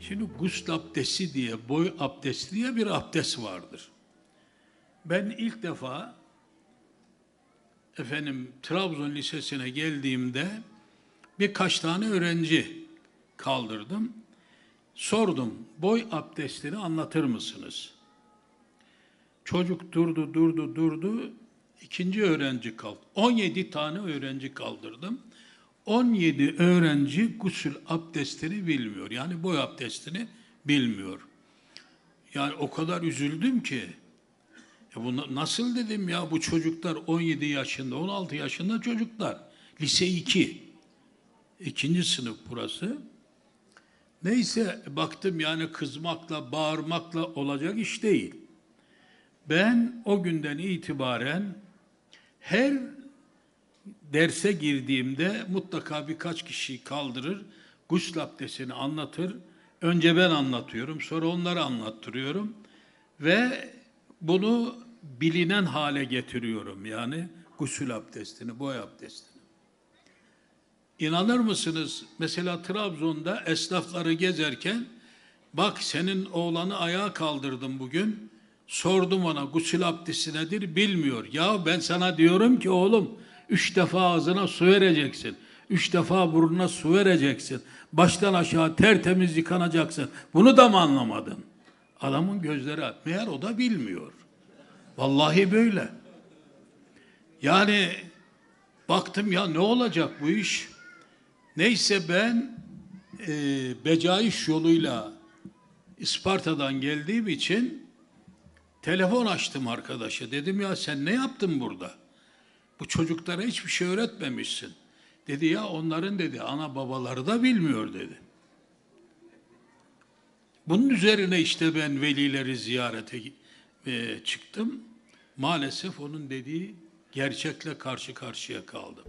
Şimdi gusül abdesti diye, boy abdesti diye bir abdest vardır. Ben ilk defa efendim Trabzon Lisesi'ne geldiğimde birkaç tane öğrenci kaldırdım. Sordum, boy abdestini anlatır mısınız? Çocuk durdu, durdu, durdu. İkinci öğrenci kaldı. 17 tane öğrenci kaldırdım. 17 öğrenci gusül abdestini bilmiyor. Yani boy abdestini bilmiyor. Yani o kadar üzüldüm ki. Ya bu na- nasıl dedim ya bu çocuklar 17 yaşında, 16 yaşında çocuklar. Lise 2. İkinci sınıf burası. Neyse baktım yani kızmakla, bağırmakla olacak iş değil. Ben o günden itibaren her derse girdiğimde mutlaka birkaç kişi kaldırır, gusül abdestini anlatır. Önce ben anlatıyorum, sonra onları anlattırıyorum ve bunu bilinen hale getiriyorum yani gusül abdestini, boy abdestini. İnanır mısınız? Mesela Trabzon'da esnafları gezerken bak senin oğlanı ayağa kaldırdım bugün. Sordum ona gusül abdesti nedir bilmiyor. Ya ben sana diyorum ki oğlum üç defa ağzına su vereceksin. Üç defa burnuna su vereceksin. Baştan aşağı tertemiz yıkanacaksın. Bunu da mı anlamadın? Adamın gözleri meğer o da bilmiyor. Vallahi böyle. Yani baktım ya ne olacak bu iş? Neyse ben e, becaiş yoluyla İsparta'dan geldiğim için telefon açtım arkadaşa. Dedim ya sen ne yaptın burada? Bu çocuklara hiçbir şey öğretmemişsin. Dedi ya onların dedi ana babaları da bilmiyor dedi. Bunun üzerine işte ben velileri ziyarete e, çıktım. Maalesef onun dediği gerçekle karşı karşıya kaldım.